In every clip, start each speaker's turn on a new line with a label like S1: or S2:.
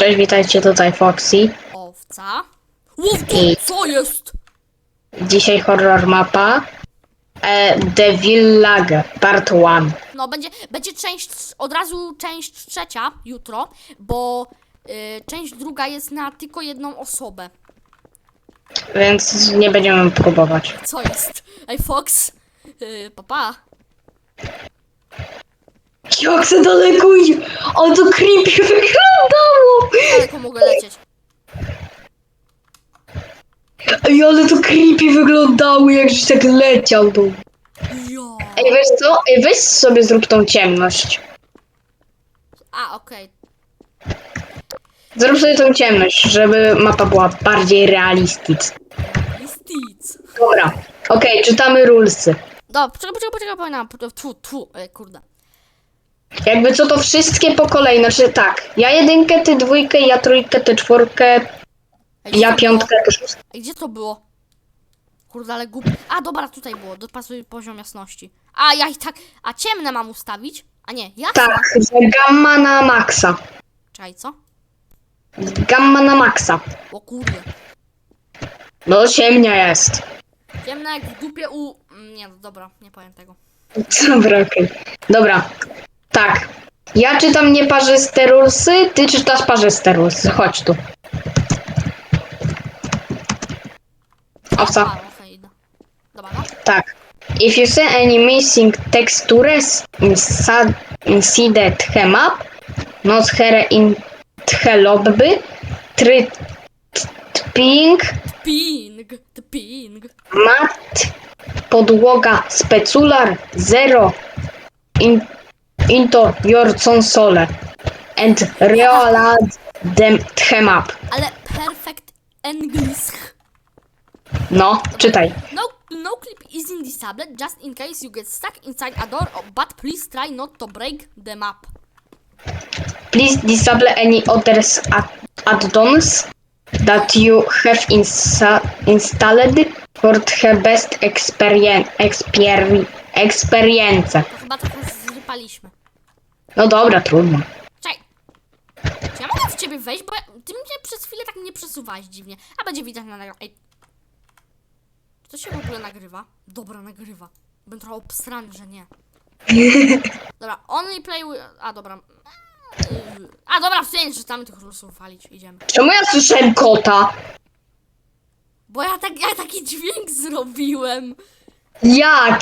S1: Cześć, witajcie tutaj Foxy.
S2: Owca. Łów
S1: I-
S2: co jest?
S1: Dzisiaj horror mapa. E, The Village Part 1.
S2: No, będzie, będzie część, od razu część trzecia jutro, bo y, część druga jest na tylko jedną osobę.
S1: Więc nie będziemy próbować.
S2: Co jest? Ej, Fox. Yy, papa.
S1: Jak se daleko idzie? O, to creepy wyglądało!
S2: Daleko mogę lecieć.
S1: Ej, ale to creepy wyglądało, jakżeś tak leciał tu.
S2: Jo.
S1: Ej, wiesz co? Ej, weź sobie zrób tą ciemność.
S2: A, okej.
S1: Zrób sobie tą ciemność, żeby mapa była bardziej realistyczna.
S2: Listic.
S1: Dobra. Okej, czytamy rulesy.
S2: Dobra, poczekaj, poczekaj, poczekaj, poczekaj. poczekaj. Tu, tu, ej, kurde.
S1: Jakby co to wszystkie po kolei, znaczy tak. Ja jedynkę, ty dwójkę, ja trójkę, ty czwórkę,
S2: Ej, gdzie
S1: ja
S2: to
S1: piątkę, ty szóstkę.
S2: Było? Ej, gdzie to było? Kurde, ale głup. A, dobra, tutaj było. Dopasuj poziom jasności. A, ja i tak. A ciemne mam ustawić? A nie, jasne.
S1: Tak, że gamma na maksa.
S2: Czekaj, co?
S1: Gamma na maksa.
S2: O kurde.
S1: No ciemnia jest.
S2: Ciemne jak w dupie u... Mm, Nie, no dobra, nie powiem tego.
S1: Dobra, okej. Dobra. Tak. Ja czytam nieparzyste rulesy, ty czytasz parzyste. Chodź tu. Owca.
S2: Dobra, no.
S1: Tak. If you see any missing textures inside, inside the map, not here in the lobby, try ping,
S2: Ping, ping.
S1: mat, podłoga, specular, zero, in, into your console, and realize them the map.
S2: Ale perfect English.
S1: No, czytaj.
S2: No, no clip is disabled just in case you get stuck inside a door, but please try not to break the map.
S1: Please disable any others add- add-ons that you have insa- installed for the best experience. Exper- experience. No dobra, trudno.
S2: Czekaj. Czy ja mogę w ciebie wejść? Bo ja, ty mnie przez chwilę tak nie przesuwałeś dziwnie. A będzie widać na nagraniu. Ej. Czy to się w ogóle nagrywa? Dobra, nagrywa. Będę trochę obstrany, że nie. Dobra, only play with... A, dobra. A, dobra, w sensie, że tam tych rulesów walić. Idziemy.
S1: Czemu ja słyszałem kota?
S2: Bo ja, tak, ja taki dźwięk zrobiłem.
S1: Jak?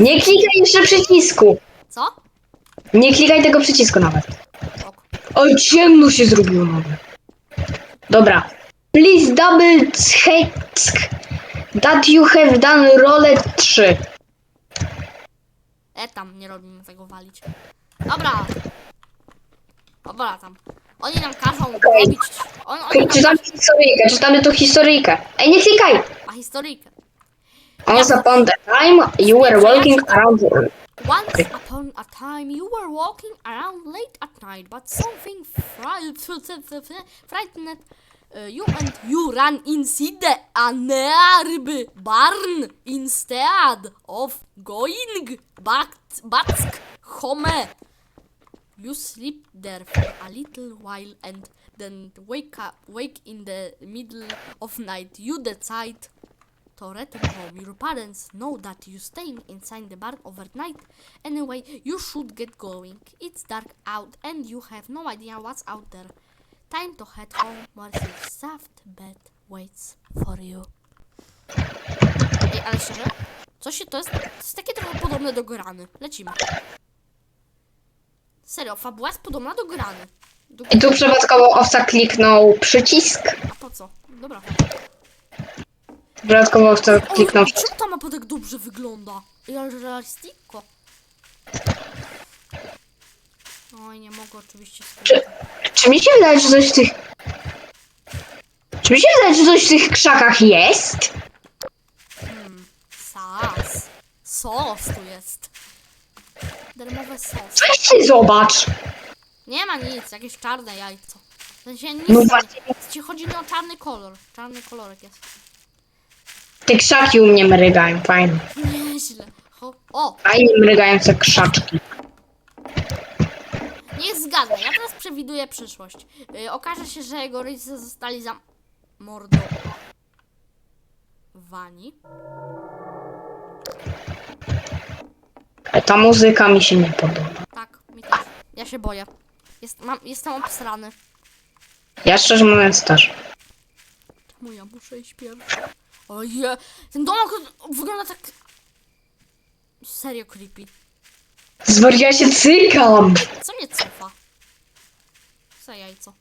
S1: Nie klikaj jeszcze przycisku.
S2: Co?
S1: Nie klikaj tego przycisku nawet.
S2: Ok.
S1: Oj, ciemno się zrobiło nagle. Dobra. Please double check that you have done roll 3.
S2: E, tam nie robimy tego walić. Dobra. Dobra, tam. Oni nam każą robić... On, oni nam
S1: Czytamy historyjkę, czytamy tu historyjkę. Ej, nie klikaj!
S2: A historyjkę.
S1: Once upon a time, you were walking around.
S2: Once upon a time, you were walking around late at night, but something frightened, frightened uh, you and you ran inside a nearby barn instead of going back back home. You sleep there for a little while and then wake up, wake in the middle of night. You decide to return home. Your parents know that you staying inside the barn overnight. Anyway, you should get going. It's dark out and you have no idea what's out there. Time to head home where your soft bed waits for you. Ej, ale szczerze? Co się to jest? To jest takie trochę podobne do grany. Lecimy. Serio, fabuła jest podobna do grany. Do...
S1: I tu przypadkowo owca kliknął przycisk.
S2: A po co? Dobra.
S1: Owca kliknął
S2: Oj, czemu ta mapa tak dobrze wygląda? I ale. Oj, nie mogę oczywiście
S1: Czy, czy mi się wydaje, że coś w tych... Czy mi się wydaje, że coś w tych krzakach jest?
S2: Sas. Sos tu jest. Darmowe sos.
S1: Weź ty zobacz.
S2: Nie ma nic, jakieś czarne jajco. W sensie nic.
S1: No właśnie.
S2: Ci chodzi mi o czarny kolor. Czarny kolorek jest.
S1: Te krzaki u mnie mrygają, fajnie.
S2: Nieźle. O!
S1: Fajnie mrygające krzaczki.
S2: Nie zgadnę, ja teraz przewiduję przyszłość. Y, okaże się, że jego rodzice zostali zamordowani.
S1: Ta muzyka mi się nie podoba.
S2: Tak, mi też. Ja się boję. Jest, mam, jestem obsrany.
S1: Ja szczerze mówiąc też.
S2: Czemu ja muszę iść pierwszy? Oje, ten domek wygląda tak... Serio creepy.
S1: Zwaria się cykam!
S2: Co mnie cofa? Za jajco.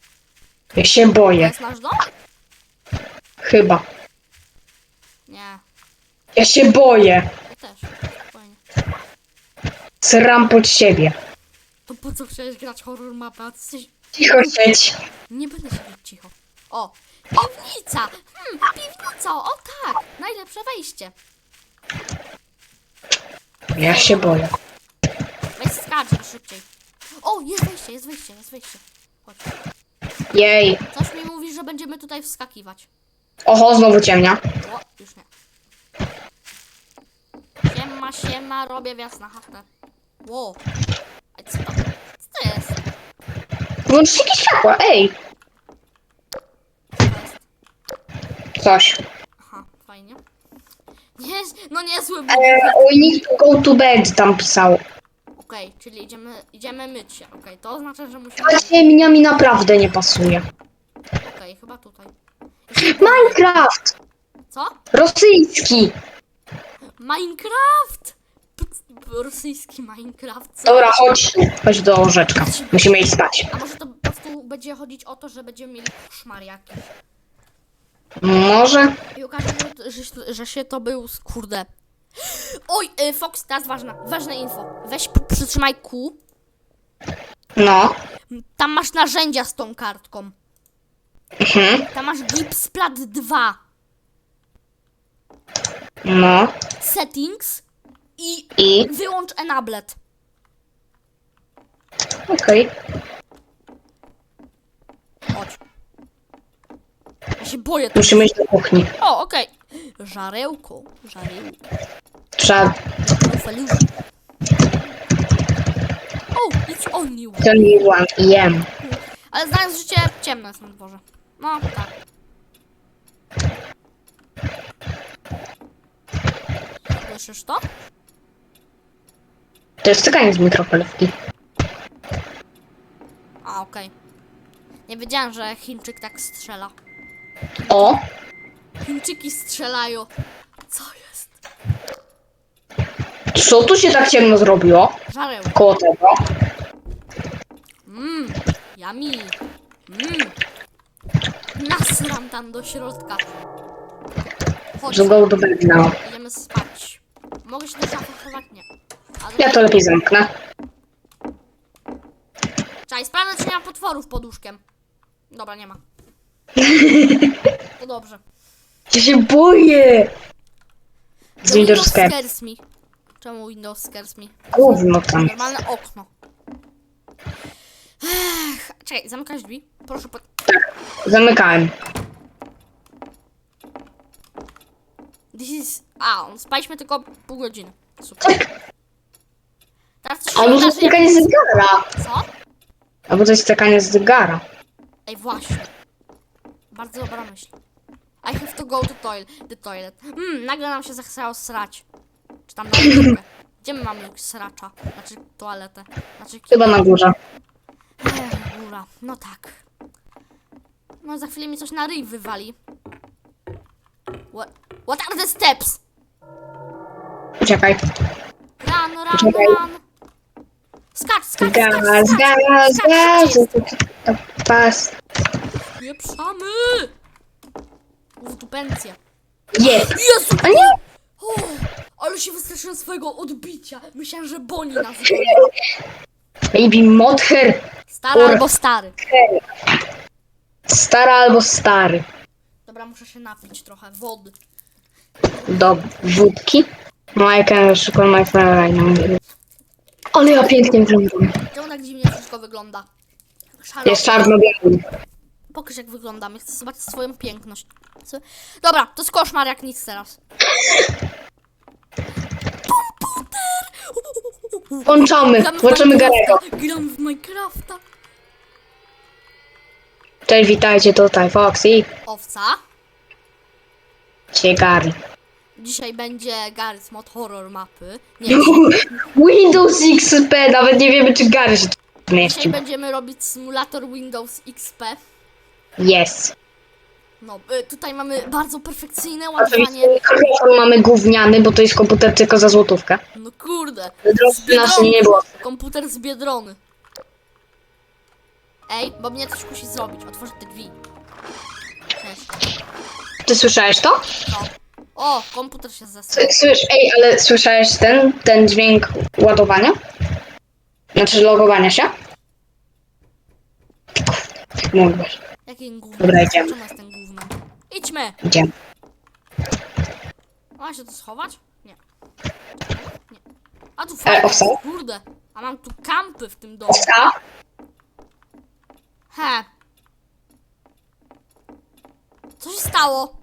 S1: Ja się
S2: To
S1: boję.
S2: jest nasz dom?
S1: Chyba.
S2: Nie,
S1: Ja się boję.
S2: ja też. Spokojnie.
S1: Sram pod siebie.
S2: To po co chciałeś grać horror mapę? A ty jesteś...
S1: Cicho siedź.
S2: Nie będę siedzieć cicho. O, piwnica! Hmm, piwnica, o tak! Najlepsze wejście.
S1: Ja się boję.
S2: Weź skacz szybciej. O, jest wejście, jest wejście, jest wejście. Chodź.
S1: Jej.
S2: Coś mi mówi, że będziemy tutaj wskakiwać.
S1: Oho, znowu ciemnia.
S2: O, już nie. Siema, siema, robię wjazd na chatę. Wow. A co to? Co to jest?
S1: Włączcie światła, ej.
S2: Co to jest?
S1: Coś.
S2: Aha, fajnie. Nie, no niezły był.
S1: E, we need to go to bed tam pisało.
S2: Okej, czyli idziemy, idziemy myć się. Okej, to oznacza, że musimy...
S1: Ta ciemnia mi naprawdę nie pasuje.
S2: Okej, chyba tutaj.
S1: Minecraft!
S2: Co?
S1: Rosyjski!
S2: Minecraft! P- p- Rosyjski Minecraft. Co?
S1: Dobra, chodź tu. Chodź do łóżeczka. Musimy iść spać.
S2: A może to po prostu będzie chodzić o to, że będziemy mieli koszmar jakiś.
S1: Może?
S2: I okaże się, że, się- że się to był, z- kurde. Oj, y, Fox, teraz ważna, ważne info. Weź, p- przytrzymaj Q.
S1: No.
S2: Tam masz narzędzia z tą kartką.
S1: Mhm.
S2: Tam masz Gipsplat 2.
S1: No.
S2: Settings. I
S1: I?
S2: wyłącz Enablet.
S1: Okej.
S2: Chodź. Ja się boję. tego.
S1: Musimy iść do kuchni.
S2: O, okej. Żarełko. Żarełko.
S1: Trzeba...
S2: O, it's on you.
S1: Ten one i jem.
S2: Ale znając życie, ciemno jest na dworze. No, tak. Słyszysz to?
S1: To jest stykanie z mikrofalówki.
S2: A, okej. Nie wiedziałem, że Chińczyk tak strzela.
S1: O!
S2: Chińczyki strzelają. Co jest?
S1: Co tu się tak ciemno zrobiło?
S2: Żarełko.
S1: Koło tego.
S2: Mmm, yummy. Mmm. Nasram tam do środka. Chodź,
S1: Że go do
S2: idziemy spać. Mogę się do szafy chować? Nie.
S1: Ja to lepiej zamknę.
S2: Czekaj, sprawdzę, czy nie ma potworów pod łóżkiem. Dobra, nie ma. To dobrze.
S1: Ja się boję! Z
S2: window
S1: Windows Scared.
S2: scares me. Czemu Windows scares me?
S1: Gówno tam.
S2: Normalne okno. Ech, czekaj, zamykać drzwi? Proszę po...
S1: Zamykałem.
S2: This is... A, on spaliśmy tylko pół godziny. Super.
S1: Tak.
S2: Teraz coś się
S1: Albo to
S2: wydarzy...
S1: jest stykanie z zegara.
S2: Co?
S1: Albo to jest stykanie z zegara.
S2: Ej, właśnie. Bardzo dobra myśl. I have to go to toilet, the toilet. Hmm, nagle nam się zachciało srać. Czy tam na. Gdzie my mamy sracza? Znaczy toaletę. Znaczy
S1: Chyba na górze.
S2: Ech, góra. No tak. No za chwilę mi coś na ryj wywali. What, what are the steps?
S1: Poczekaj.
S2: Run, run,
S1: Poczekaj.
S2: run. Skacz, skacz,
S1: Gaz,
S2: skacz, skacz.
S1: gaz,
S2: skacz,
S1: gaz.
S2: szybciej.
S1: Pas.
S2: Pieprzamy! W dupencję.
S1: Jeb.
S2: Jezu!
S1: A nie?
S2: O, ale się wystraszyłem swojego odbicia. Myślałem, że Boni nas goni.
S1: Baby Mother.
S2: Stary albo stary.
S1: Stara albo stary.
S2: Dobra, muszę się napić trochę wody.
S1: Do wódki. No, I can sugar my friend right now. Ale ja pięknie wyglądam.
S2: Czemu tak dziwnie wszystko wygląda? Szaro.
S1: Jest czarno-biały.
S2: Pokaż jak wyglądam. Ja chcę zobaczyć swoją piękność. Co- Dobra, to jest koszmar jak nic teraz. Komputer!
S1: Włączamy,
S2: Gram w
S1: włączamy
S2: Minecrafta,
S1: Garego.
S2: Gram w Minecrafta.
S1: Cześć, witajcie, tutaj Foxy.
S2: Owca.
S1: Cię Gary.
S2: Dzisiaj będzie Garry's Mod Horror mapy. Nie,
S1: Windows XP, nawet nie wiemy czy Gary się tu
S2: dzisiaj
S1: zmieścił.
S2: będziemy robić symulator Windows XP.
S1: Jest.
S2: No, y, tutaj mamy bardzo perfekcyjne ładowanie.
S1: Oczywiście mikrofon mamy gówniany, bo to jest komputer tylko za złotówkę.
S2: No kurde.
S1: Droższy nasz nie było.
S2: Komputer z Biedrony. Ej, bo mnie coś musi zrobić. Otworzę te drzwi. Cześć.
S1: Ty słyszałeś to?
S2: No. O, komputer się zesrał.
S1: S- Słysz, ej, ale słyszałeś ten, ten dźwięk ładowania? Znaczy logowania się? Mógłbyś.
S2: Jakim gównem?
S1: Dobra, idziemy.
S2: Czemu jestem gównem? Idźmy!
S1: Idziemy.
S2: Ma się to schować? Nie. Nie. A tu fajnie,
S1: owca?
S2: kurde. A mam tu kampy w tym domu.
S1: Owca?
S2: He. Co się stało?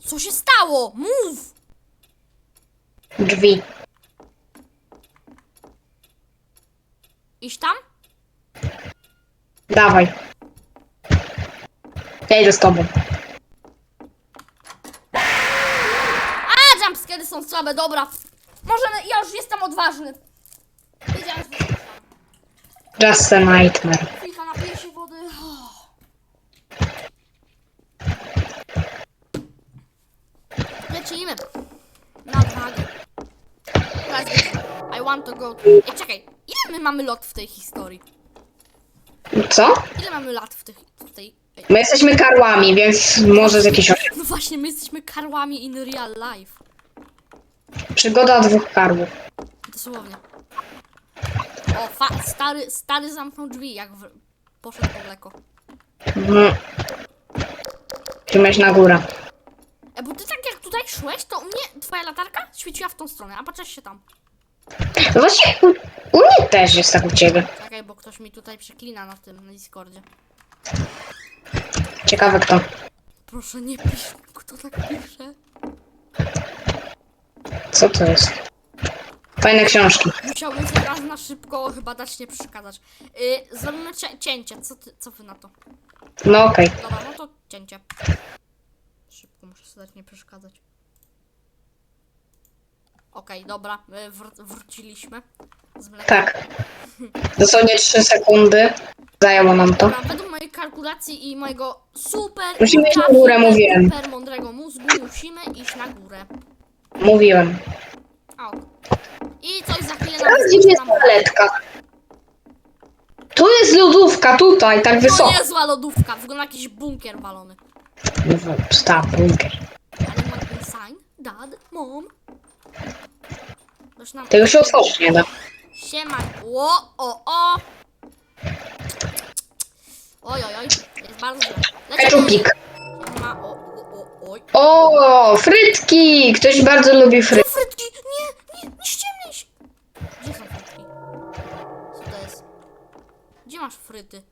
S2: Co się stało? Mów!
S1: Drzwi.
S2: Iść tam?
S1: Dawaj. Ja idę z tobą.
S2: A, jumpscary są słabe, dobra. Możemy, ja już jestem odważny. Wiedziałem, że
S1: Just a nightmare.
S2: chwilka napiję się wody. Lecimy. Na. Teraz I want to go... Ej, czekaj. Ile my mamy lot w tej historii?
S1: Co?
S2: Ile mamy lat w, tych, w tej... Ej.
S1: My jesteśmy karłami, więc może z jakiejś osiem.
S2: No właśnie, my jesteśmy karłami in real life.
S1: Przygoda dwóch karłów.
S2: Dosłownie. O, fa- stary, stary zamknął drzwi, jak w- poszedł po mleko.
S1: Mhm. Trzymać na górę.
S2: E, bo ty tak jak tutaj szłeś, to u mnie twoja latarka świeciła w tą stronę, a patrzysz się tam.
S1: Właśnie, u, u mnie też jest tak u ciebie.
S2: Czekaj, bo ktoś mi tutaj przeklina na tym, na Discordzie.
S1: Ciekawe kto.
S2: Proszę nie pisz, kto tak pisze.
S1: Co to jest? Fajne książki.
S2: Musiałbym sobie raz na szybko chyba dać nie przeszkadzać. Yy, zrobimy cie- cięcie, co, ty, co wy na to?
S1: No okej.
S2: Dobra, no to cięcie. Szybko muszę sobie dać nie przeszkadzać. Okej, dobra, y, wr- wróciliśmy z mlekiem.
S1: Tak. Dosłownie 3 sekundy. Zajęło nam to.
S2: Dobra, według mojej kalkulacji i mojego super,
S1: Musimy iść na górę, mówiłem.
S2: super mądrego mózgu musimy iść na górę.
S1: Mówiłem.
S2: Ok. I coś za chwilę
S1: Teraz
S2: nam
S1: gdzieś jest
S2: nam-
S1: toaletka. Tu jest lodówka, tutaj, tak
S2: To
S1: wysoko.
S2: niezła lodówka, wygląda jakiś bunkier walony.
S1: Stop, bunkier.
S2: Ale ma ten sign, dad, mom. Już nam...
S1: Tego się otworzyć nie da.
S2: Siema. O, o, o. Oj, oj, oj. Jest bardzo źle. Siema. O, o, o, oj.
S1: O, frytki! Ktoś bardzo lubi frytki.
S2: frytki? Nie, nie, nie ściemnij się. Gdzie są frytki? Co to jest? Gdzie masz fryty?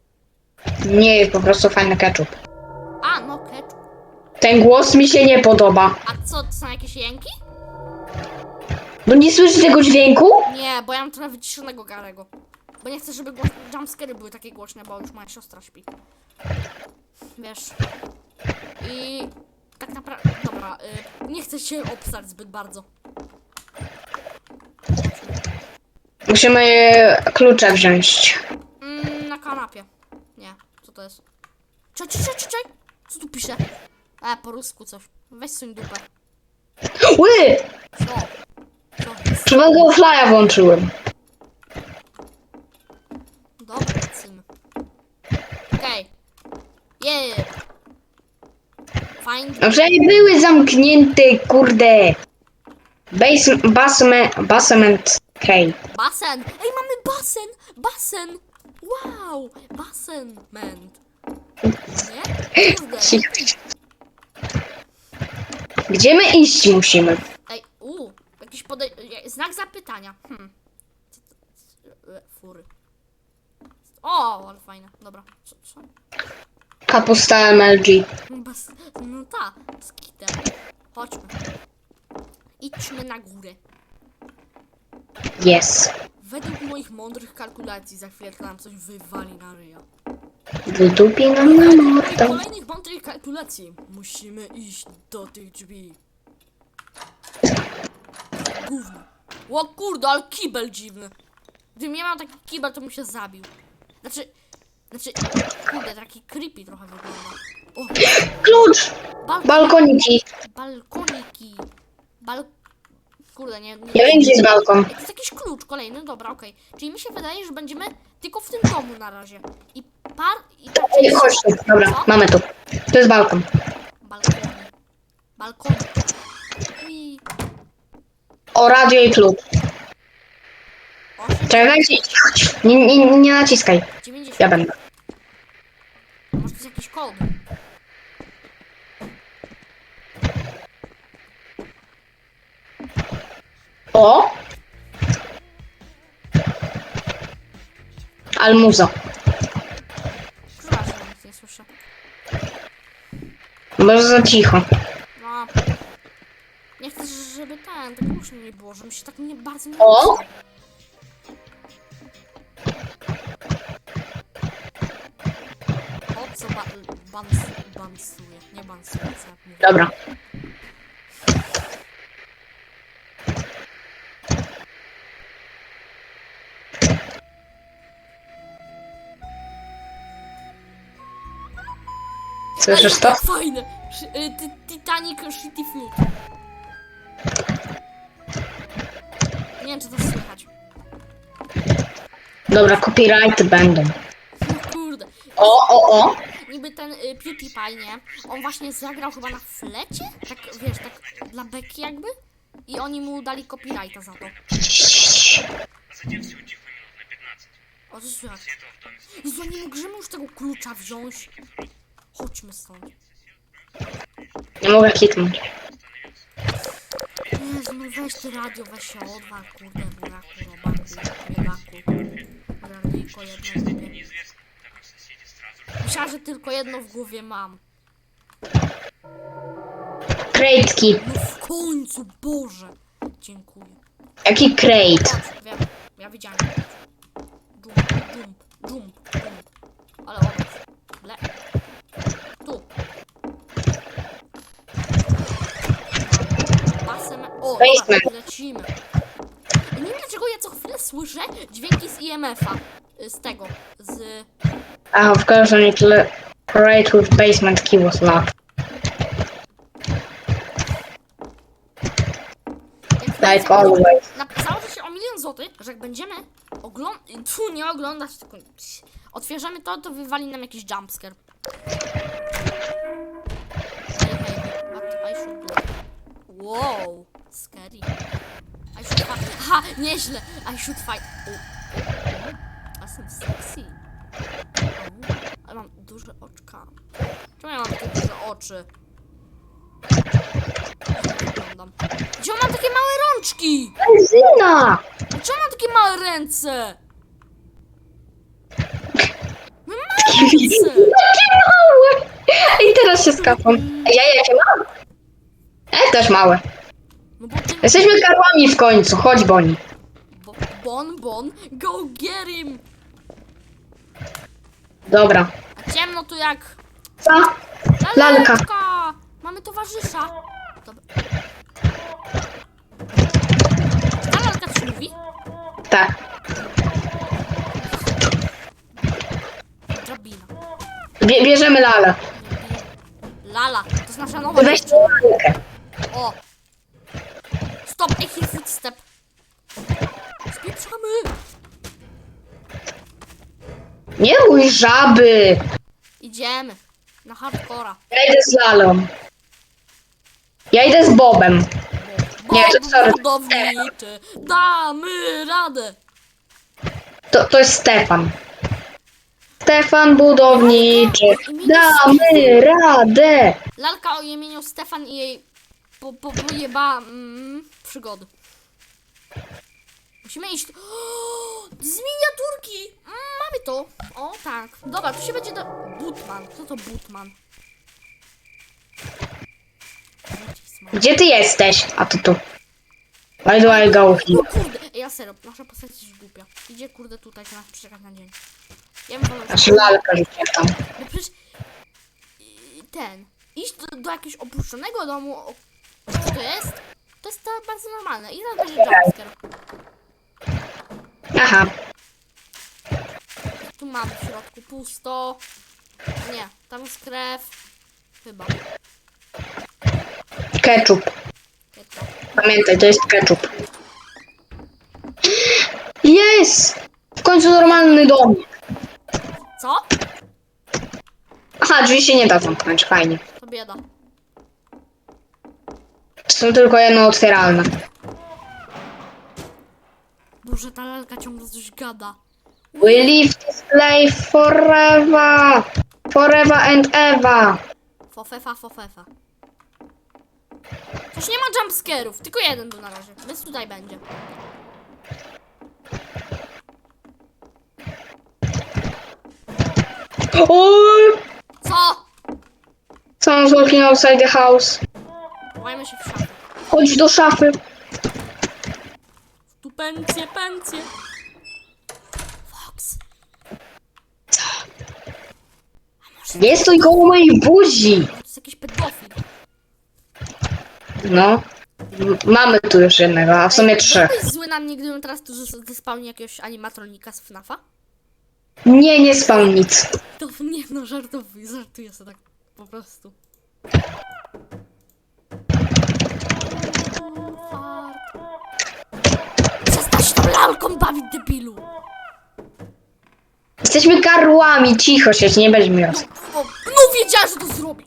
S1: Nie po prostu fajny ketchup.
S2: A, no ketchup.
S1: Ten głos mi się nie podoba.
S2: A co, to są jakieś jęki?
S1: No nie słyszy tego dźwięku?
S2: Nie, bo ja mam trochę wyciszonego Garego. Bo nie chcę, żeby jumpscary były takie głośne, bo już moja siostra śpi. Wiesz. I tak naprawdę... Dobra, y, nie chcę się obstać zbyt bardzo.
S1: Musimy klucze wziąć.
S2: Mm, na kanapie. Nie, co to jest? Czekaj, czekaj, czekaj! Co tu pisze? E, po rusku coś. Weź suń dupę.
S1: Ły!
S2: Co?
S1: Trzymałego flya włączyłem.
S2: Dobra, lecimy. Okej. Yeah. Find...
S1: Przecież były zamknięte, kurde. Base, basement, basement cave.
S2: Basen! Ej, mamy basen! Basen! Wow! Basen! Ment. Nie? Kurde.
S1: Cicho. Gdzie my iść musimy?
S2: Ej, u, jakiś podej... e, Znak zapytania. Hmm. E, Fury. O, ale fajne. Dobra. Co? co?
S1: Kapusta MLG.
S2: Bez... No ta, z kitem. Chodźmy. idźmy na górę.
S1: Yes.
S2: Według moich mądrych kalkulacji za chwilę nam coś wywali na ryja.
S1: Wydupi nam na
S2: Według moich
S1: mordę.
S2: kolejnych mądrych kalkulacji musimy iść do tych drzwi. Gówno. O kurde, ale kibel dziwny. Gdybym ja miał taki kibel, to bym się zabił. Znaczy, znaczy, kurde, taki creepy trochę wygląda. O,
S1: Klucz!
S2: balkon,
S1: Balkoniki.
S2: balkoniki. Bal... Kurde, nie, nie,
S1: Nie wiem, gdzie jest balkon.
S2: to jest jakiś klucz kolejny, dobra, okej. Czyli mi się wydaje, że będziemy tylko w tym domu na razie. I par... I tak
S1: Ej, chodź tu. Dobra, mamy tu. To jest balkon.
S2: Balkony. Balkony.
S1: O, radio i.
S2: Osiem,
S1: Czekajcie. Nie, nie, nie naciskaj.
S2: 90.
S1: Ja będę.
S2: Może to jest jakiś kod.
S1: O! Almuzo.
S2: Przepraszam, nic nie słyszę.
S1: Może za cicho.
S2: No. Nie chcę, tak głośno nie było, żeby się tak nie bardzo nie
S1: O!
S2: O co ba bans bansuje? Nie bansuje, co mówię.
S1: Dobra. Słyszysz to?
S2: Fajne! Szy- y, ty- Titanic Shitty Food.
S1: Dobra, copyright będą.
S2: No kurde.
S1: O, o, o.
S2: Niby ten y, PewDiePie, nie? On właśnie zagrał chyba na flecie? Tak, wiesz, tak dla beki jakby? I oni mu dali copyrighta za to. O, co słychać? Jezu, nie możemy już tego klucza wziąć. Chodźmy stąd.
S1: Nie mogę kliknąć.
S2: Jezu, no weź ty radio, weź się odwal, kurde, buraku, no, robaku, robaku. Dobra, tylko jedno w głowie. Myślałem, że tylko jedno w głowie mam.
S1: Krejtki.
S2: No w końcu, Boże. Dziękuję.
S1: Jaki krejt?
S2: Patrz, wiem, ja widziałem. Jump, jump, jump, jump. Ale on. Le. Tu. Basem. O,
S1: Basement.
S2: lecimy. Ja co chwilę słyszę dźwięki z IMF-a. Y, Z tego. Z...
S1: Ah, of course I need to with basement key was locked.
S2: Jak
S1: Like always.
S2: Napisało to się o milion złotych, że jak będziemy oglądać, tu nie oglądać, tylko otwierzemy to, to wywali nam jakiś jumpscare. What I should do? Wow, scary. I should fight. Ha, nieźle. I should fight. O, o. Jestem sexy. O, ale mam duże oczka. Czemu ja mam takie duże oczy? Wyglądam. Gdzie mam takie małe rączki?
S1: Benzyna!
S2: Dlaczego mam takie małe ręce? Mam małe
S1: Jakie
S2: ręce!
S1: małe! I teraz się skapam. Ja jakie mam? E, też małe. Jesteśmy karłami w końcu, chodź Boni.
S2: Bo, bon, bon, go get him!
S1: Dobra.
S2: A ciemno tu jak...
S1: Co? Lalka.
S2: Laleczka! Mamy towarzysza. Dobra. Ta lalka coś mówi?
S1: Tak.
S2: Drabina.
S1: Bie bierzemy lalę.
S2: Lala, to jest nasza nowa
S1: Weź lalkę.
S2: O! Stop, I hear footstep. Spieprzamy!
S1: Nie mój żaby.
S2: Idziemy. Na hardcora.
S1: Ja idę z lalą. Ja idę z Bobem. Nie, to sorry.
S2: budowniczy. Damy radę.
S1: To, to jest Stefan. Stefan budowniczy. Damy radę.
S2: Lalka o imieniu Stefan i jej po, po, pojeba mm, przygody. Musimy iść. O, z miniaturki! Mm, mamy to. O tak. Dobra, tu się będzie do... Butman. Co to Butman?
S1: Gdzie ty jesteś? A to tu. Why do I go here?
S2: O kurde, ej, ja serio, nasza postać jest głupia. Idzie kurde tutaj, na przeczekać na dzień. Ja bym wolał...
S1: Znaczy lalka rzuciłem tam.
S2: No przecież... Ten... Iść do, do jakiegoś opuszczonego domu... O, co to jest? To jest to bardzo normalne. I teraz będzie jumpscare.
S1: Aha.
S2: Tu mamy w środku pusto. Nie, tam jest krew. Chyba.
S1: Ketchup.
S2: Ketchup.
S1: Pamiętaj, to jest ketchup. Jest! W końcu normalny dom.
S2: Co?
S1: Aha, drzwi się nie da zamknąć, fajnie.
S2: To bieda.
S1: Są tylko jedno otwieralne.
S2: Boże, ta lalka ciągle coś gada.
S1: We live this life forever. Forever and ever.
S2: Fofefa, fofefa. Coś nie ma jumpscarów, tylko jeden był na razie, więc tutaj będzie.
S1: O!
S2: Co?
S1: Someone's walking outside the house.
S2: Chowajmy się w szafie.
S1: Chodź do szafy.
S2: Tu pencje, pencje. Fox.
S1: Co? Nie stój koło mojej buzi.
S2: To jest jakiś pedofil.
S1: No. M- Mamy tu już jednego, a w sumie
S2: Ej,
S1: trzech.
S2: Byłbyś zły na mnie, gdybym teraz tu zes- zespałnił jakiegoś animatronika z FNAFa?
S1: Nie, nie spał nic.
S2: To nie no, żartuję, żartuję sobie tak po prostu. Fart. Przestań się lalką bawić, debilu!
S1: Jesteśmy karłami, cicho siedź, nie będziemy miał.
S2: No wiedziałem, że to zrobi!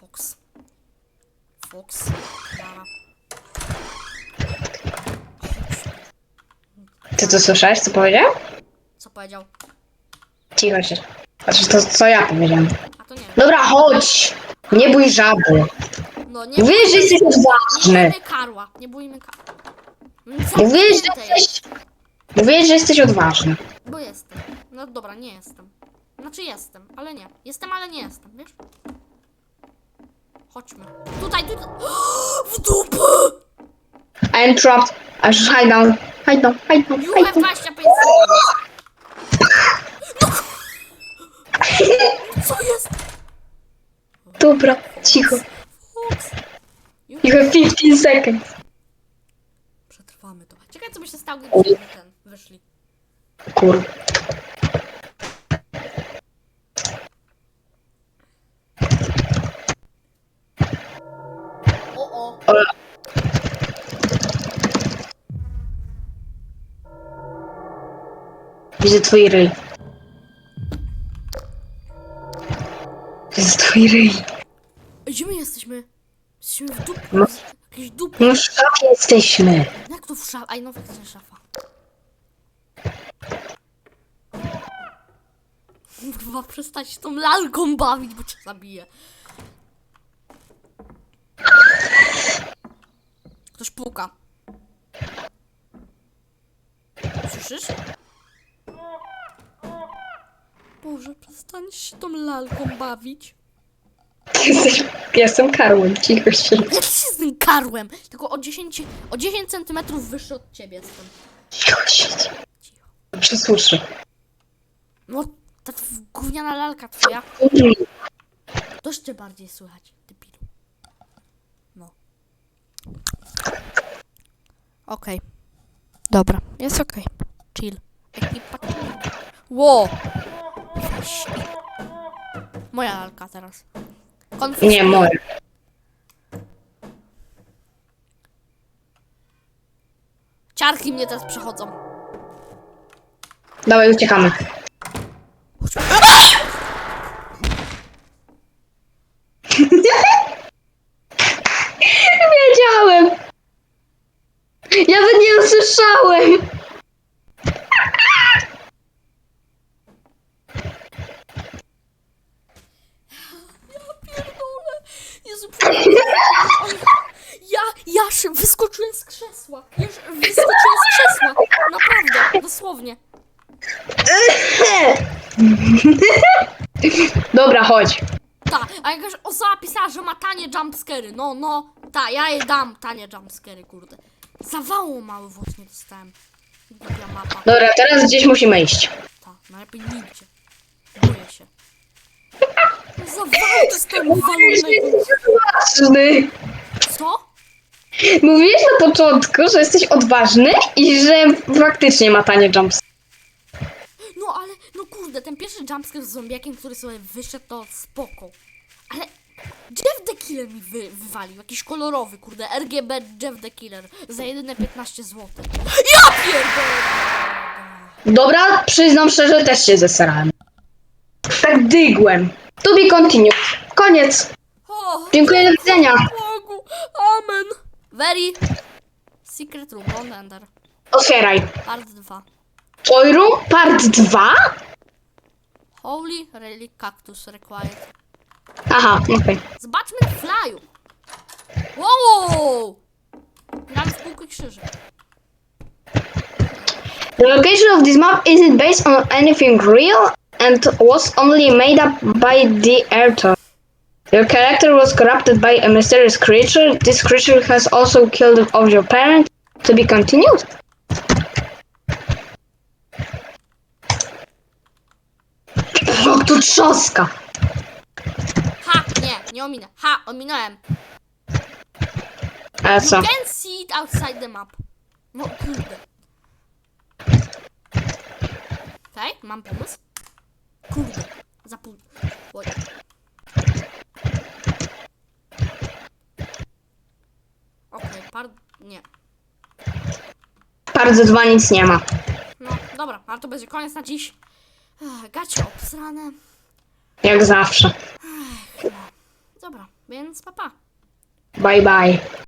S2: Fox. Fox. Klara.
S1: Ty to słyszałeś, co powiedział?
S2: Co powiedział?
S1: Cicho siedź. Znaczy to, co ja powiedziałem.
S2: A to nie.
S1: Dobra, chodź. Nie bój żaby.
S2: No nie
S1: Wiesz, że jesteś
S2: Nie
S1: odważny.
S2: karła, nie bójmy karła.
S1: Mówiłeś, że
S2: zamknięte
S1: jesteś... Mówiłeś, że jesteś odważny.
S2: Bo jestem. No dobra, nie jestem. Znaczy jestem, ale nie. Jestem, ale nie jestem, wiesz? Chodźmy. Tutaj, tutaj. W dupę!
S1: I am trapped. I should hide down. Hide down, hide down,
S2: You
S1: hide down.
S2: 25 sekund. No. Co jest?
S1: Dobra, cicho.
S2: Fox. You...
S1: You have 15 seconds.
S2: Przetrwamy to. Ciekawe, co by się stało, gdybyśmy ten wyszli.
S1: Kur...
S2: O, o.
S1: O. Widzę twój ryj. Jest twój ryj.
S2: Ej, Gdzie my jesteśmy? Jesteśmy w dupie.
S1: No.
S2: Jakieś dupie.
S1: No w szafie jesteśmy.
S2: Jak to w szafie? Aj, no faktycznie szafa. Kurwa, przestać się tą lalką bawić, bo cię zabiję. Ktoś puka. Słyszysz? Boże, przestań się tą lalką bawić.
S1: Jesteś... Jestem karłem, cicho się.
S2: Jak się z tym karłem? Tylko o 10, o 10 centymetrów wyższy od ciebie jestem.
S1: Cicho się.
S2: Cicho.
S1: Przesłyszę.
S2: No, ta tw- gówniana lalka twoja. To jeszcze bardziej słychać, debilu. No. Okej. Dobra, jest okej. Chill. Ekipa. Ło! Moja lalka teraz. Konfiskuję.
S1: Nie, moje.
S2: Ciarki mnie teraz przechodzą.
S1: Dawaj, uciekamy. Wiedziałem. Ja Nawet nie usłyszałem.
S2: Pierdolę. Jezu, przepraszam. Ja, ja szy- wyskoczyłem z krzesła. Ja sz- wyskoczyłem z krzesła. Naprawdę, dosłownie.
S1: Dobra, chodź.
S2: Tak, a jakaś osoba pisała, że ma tanie jumpscary. No, no. Ta, ja jej dam tanie jumpscary, kurde. Zawału mały właśnie dostałem. Głupia mapa.
S1: Dobra, teraz gdzieś musimy iść.
S2: Ta, najlepiej nigdzie. Boję się. Zawału dostałem walonego.
S1: Odważny.
S2: Co?
S1: Mówiłeś na początku, że jesteś odważny i że faktycznie ma tanie jumps.
S2: No ale, no kurde, ten pierwszy jumpscare z zombiakiem, który sobie wyszedł, to spoko. Ale Jeff the Killer mi wy, wywalił, jakiś kolorowy, kurde, RGB Jeff the Killer za jedyne 15 zł. Ja pierdolę!
S1: Dobra, przyznam szczerze, też się zesrałem. Tak dygłem. To be continued. Koniec.
S2: O,
S1: Dziękuję, do widzenia.
S2: Bogu, amen. Very Secret Room, Bond Ender,
S1: Otwieraj.
S2: part 2.
S1: Toy Room Part 2?
S2: Holy Relic Cactus Required.
S1: Aha, okej.
S2: Zobaczmy na flyu. Wow! Gramy w kółko krzyży.
S1: The location of this map isn't based on anything real and was only made up by the author. Your character was corrupted by a mysterious creature. This creature has also killed of your parent. To be continued? O, tu trzoska.
S2: Ha! Nie, nie ominę. Ha! Ominąłem.
S1: A co?
S2: You can see it outside the map. No kurde. Okej, mam pomysł. Kurde. Za pół. Oj. Okej, par... Nie.
S1: Bardzo dwa nic nie ma.
S2: No, dobra, ale to będzie koniec na dziś. Ech, Gacie obsrane.
S1: Jak zawsze.
S2: Dobra, więc papa. Pa.
S1: Bye bye.